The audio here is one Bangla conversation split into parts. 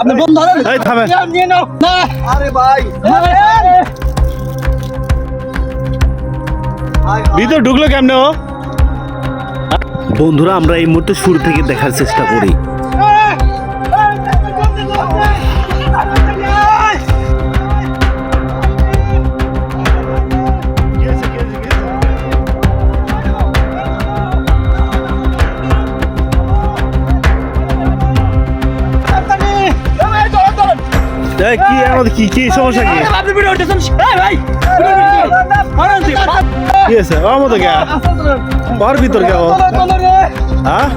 আপনি বোন ধরেন এই থামে নিয়ে নাও। না। আরে ভাই। ভিতর ঢুকলো কেমনে ও? বন্ধুরা আমরা এই মুহূর্তে শুরু থেকে দেখার চেষ্টা করি। এই, কি আমাদের কি কি সমস্যা কি? আপনি ভিডিও উঠেছেন? এই ভাই কি আছে ও মতো কে? ওর ভিতর কে হ্যাঁ?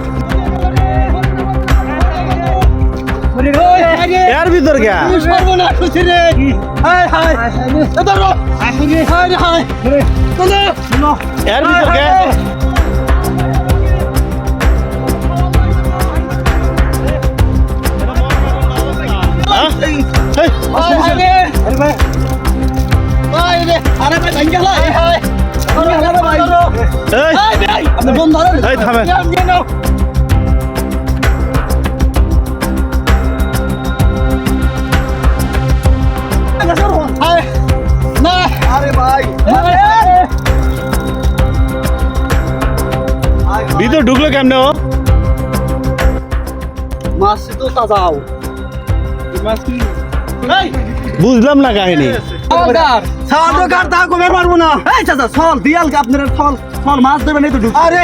এর ভিতর কে? সর্বনাশ হচ্ছে রে। এ ধরো। চলো। এর ভিতর কে? ভিতর ঢুকলো কেমনে ও? মাছ তো তাজাও বুঝলাম না কাহিনী। ছাল তো কাটতে কমে পারব না? এই চাচা ছল দিয়াল আপনার ছল ছল মাছ ধরবেন এই তো আরে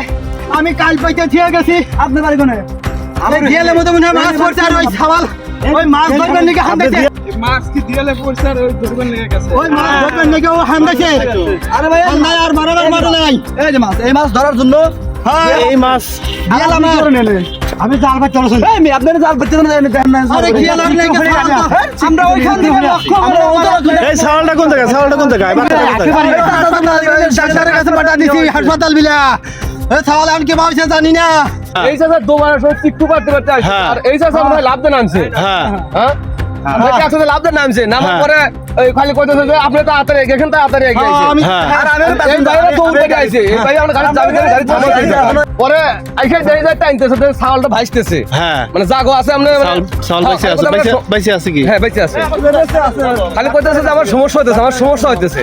আমি কাল পাইতে ঠিক গেছি। আপনার বাড়ি কোনে? আরে গেলে মতো মনে মাছ পড়ছে আর ওই সাওয়াল ওই মাছ ধরবেন নাকি মাছ কি দিয়ালে পড়ছে আর ওই ধরবেন গেছে ওই মাছ ধরবেন নাকি ও আরে ভাই হান্দাই আর মারাবার মারো নাই। এই যে মাছ এই মাছ ধরার জন্য হ্যাঁ। এই মাছ আমি জাল পাই চলছেন এই মি আপনার জাল পেতে না দেন না আরে গেল আর নাকি আমরা ওইখান থেকে লক্ষ্য করে এই ছাওয়ালটা কোন জায়গা ছাওয়ালটা কোন জায়গা ডাক্তারের কাছে পাঠা দিছি হাসপাতাল বিলা। এই সাওয়াল আনকে ভাবছে জানি না। এই চাষা দুবার সব চিকটু করতে করতে আসছে হ্যাঁ। আর এই মনে হয় লাভ দেন আনছে। হ্যাঁ। হ্যাঁ? একসাথে লাভ নামছে। নামার হ্যাঁ। পরে ওই খালি কইতেছে যে আপনি তো হ্যাঁ, আমি হ্যাঁ। আর আমি এই ভাইরা দৌড় থেকে আইছে এই ভাই আমরা গাড়ি চাবি গাড়ি থামাইছে পরে আইসা দেই যায় টাইনতেছে তো ছাওয়ালটা ভাসতেছে। হ্যাঁ। মানে জাগো আছে আপনি চাল চাল আছে বাইসে বাইসে আছে কি? হ্যাঁ বেঁচে আছে। খালি কইতেছে যে আমার সমস্যা হইতেছে আমার সমস্যা হইতেছে।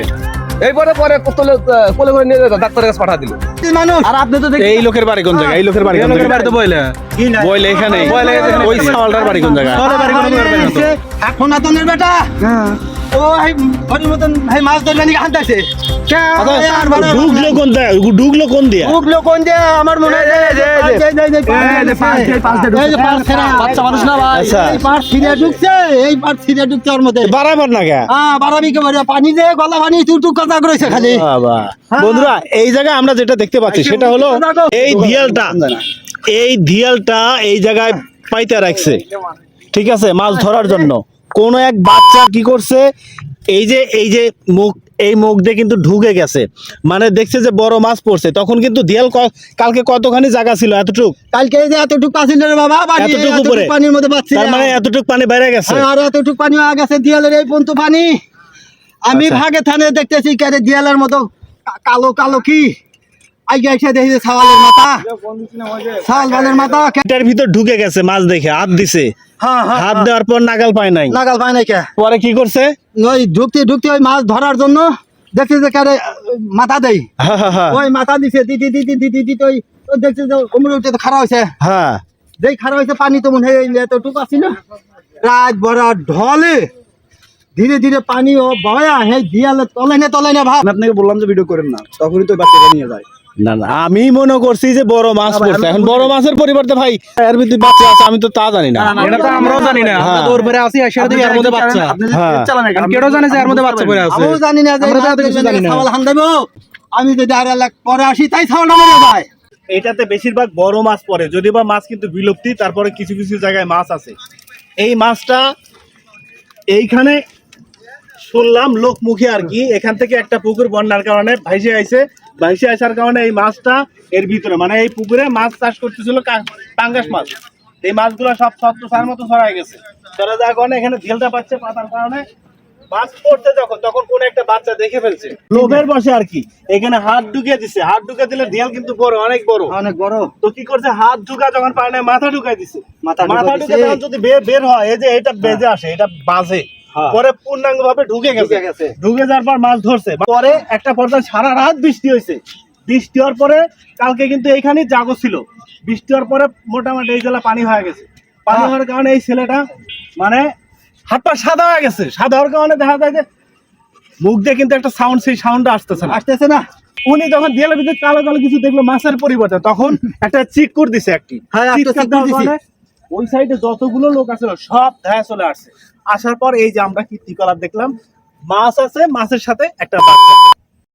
এইবারে পরে কোলে কোলে করে নিয়ে যেত ডাক্তারের কাছে পাঠা দিল। আর আপনি তো এই লোকের বাড়ি কোন জায়গায়? এই লোকের বাড়ি কোন জায়গায়? বইলে। বইলে এখানে ওই সাওয়ালটার বাড়ি কোন জায়গায়? এখন আতনের বেটা। ও মতন মাছ নাকি ঢুকলো কোন ঢুকলো কোন দিয়া? ঢুকলো কোন আমার মনে হয় আচ্ছা। এই পাঁচ ছিঁড়ে ঢুকছে এই পাঁচ ছিঁড়ে ঢুকছে ওর মধ্যে। বারাবার না কে? বাড়াবি কে বাড়ি পানি যে গলা পানি টুক টুক কথা করেছে বন্ধুরা এই জায়গায় আমরা যেটা দেখতে পাচ্ছি সেটা হলো এই দিয়ালটা এই দিয়ালটা এই জায়গায় পাইতে রাখছে। ঠিক আছে? মাছ ধরার জন্য। কোন এক বাচ্চা কি করছে? এই যে এই যে মুখ এই মুখ দিয়ে কিন্তু ঢুকে গেছে। মানে দেখছে যে বড় মাছ পড়ছে। তখন কিন্তু দিয়াল কালকে কতখানি জায়গা ছিল? এতটুক? কালকে এই যে এতটুক পাছিল রে বাবা এতটুক উপরে? পানির মধ্যে পাচ্ছি তার মানে এতটুক পানি বেড়ে গেছে। আর এতটুক পানি হয়ে গেছে দিয়ালের এই পর্যন্ত পানি। আমি আচ্ছা। ভাগে থানে দেখতেছি কেরে দিয়ালের মতো কালো কালো কি? আগে এসে দেখি যে সাওয়ালের মাথা। সাওয়ালের মাথা এটার ভিতর ঢুকে গেছে মাছ দেখে হাত দিছে। হ্যাঁ হ্যাঁ হাত দেওয়ার পর নাগাল পায় নাই। নাগাল পায় নাই কে? পরে কি করছে? ওই ঢুকতে ঢুকতে ওই মাছ ধরার জন্য দেখছি যে কারে মাথা দেই হ্যাঁ হ্যাঁ হ্যাঁ। ওই মাথা দিছে দিদি দিদি দিদি দিদি ওই দেখছি যে উমরে উঠে তো খারাপ হয়েছে। হ্যাঁ। যেই খারাপ হয়েছে পানি তো মনে হয় এতটুকু আছিল রাত ভরা ঢলে। ধীরে ধীরে পানি ও বয়া হে দিয়ালে তলে নে তলে নে ভাব আপনাকে বললাম যে ভিডিও করেন না। তখনই তো বাচ্চাটা নিয়ে যায়। না না আমি মনে করছি যে বড় মাছ পড়ছে। এখন বড় মাছের পরিবর্তে ভাই এর ভিতরে বাচ্চা আছে আমি তো তা জানি না। এটা তো আমরাও জানি না। আমরা দৌড় বেড়ে আসি দেখি এর মধ্যে বাচ্চা। হ্যাঁ। জানে যে এর মধ্যে বাচ্চা পড়ে আছে? আমিও জানি না যে আমরা তো কিছু জানি না। সাওয়াল হান দেবো আমি যদি আর এলাক পরে আসি তাই সাওয়ালটা মরে যায় এটাতে বেশিরভাগ বড় মাছ পড়ে যদিও বা মাছ কিন্তু বিলুপ্তি তারপরে কিছু কিছু জায়গায় মাছ আছে। এই মাছটা এইখানে শুনলাম লোক মুখে আর কি এখান থেকে একটা পুকুর বন্যার কারণে ভাইসে আইছে। ভাইসে আসার কারণে এই মাছটা এর ভিতরে মানে এই পুকুরে মাছ চাষ করতেছিল পাঙ্গাস মাছ। এই মাছগুলো সব ছত্র সার মতো ছড়াই গেছে। ছড়া যাওয়ার কারণে এখানে ঢেলটা পাচ্ছে পাতার কারণে। মাছ পড়তে যখন তখন কোন একটা বাচ্চা দেখে ফেলছে। লোভের বসে আর কি। এখানে হাত ঢুকিয়ে দিছে। হাত ঢুকিয়ে দিলে দিয়াল কিন্তু বড় অনেক বড়। অনেক বড়। তো কি করছে? হাত ঢুকা যখন পায় না মাথা ঢুকাই দিছে। মাথা। ঢুকে যদি বের বের হয় এই যে এটা বেজে আসে এটা বাজে। পরে পূর্ণাঙ্গ ভাবে ঢুকে গেছে। ঢুকে যাওয়ার পর মাছ ধরছে। পরে একটা পর্যায়ে সারা রাত বৃষ্টি হয়েছে। বৃষ্টি হওয়ার পরে কালকে কিন্তু এইখানে জাগো ছিল। বৃষ্টি হওয়ার পরে মোটামুটি এই জেলা পানি হয়ে গেছে। পানি হ্যাঁ। হওয়ার কারণে এই ছেলেটা মানে হাত পা সাদা হয়ে গেছে। সাদা হওয়ার কারণে দেখা যায় যে মুখ দিয়ে কিন্তু একটা সাউন্ড সেই সাউন্ডটা আসতেছে না। আসতেছে না। উনি যখন দিয়ালের ভিতরে কালো কালো কিছু দেখল মাছের পরিবর্তে তখন একটা চিকুর দিছে একটি। হ্যাঁ, ওই সাইডে যতগুলো লোক আছে সব ধায় চলে আসছে। আসার পর এই যে আমরা কীর্তিকলাপ দেখলাম, মাছ আছে, মাছের সাথে একটা বাচ্চা।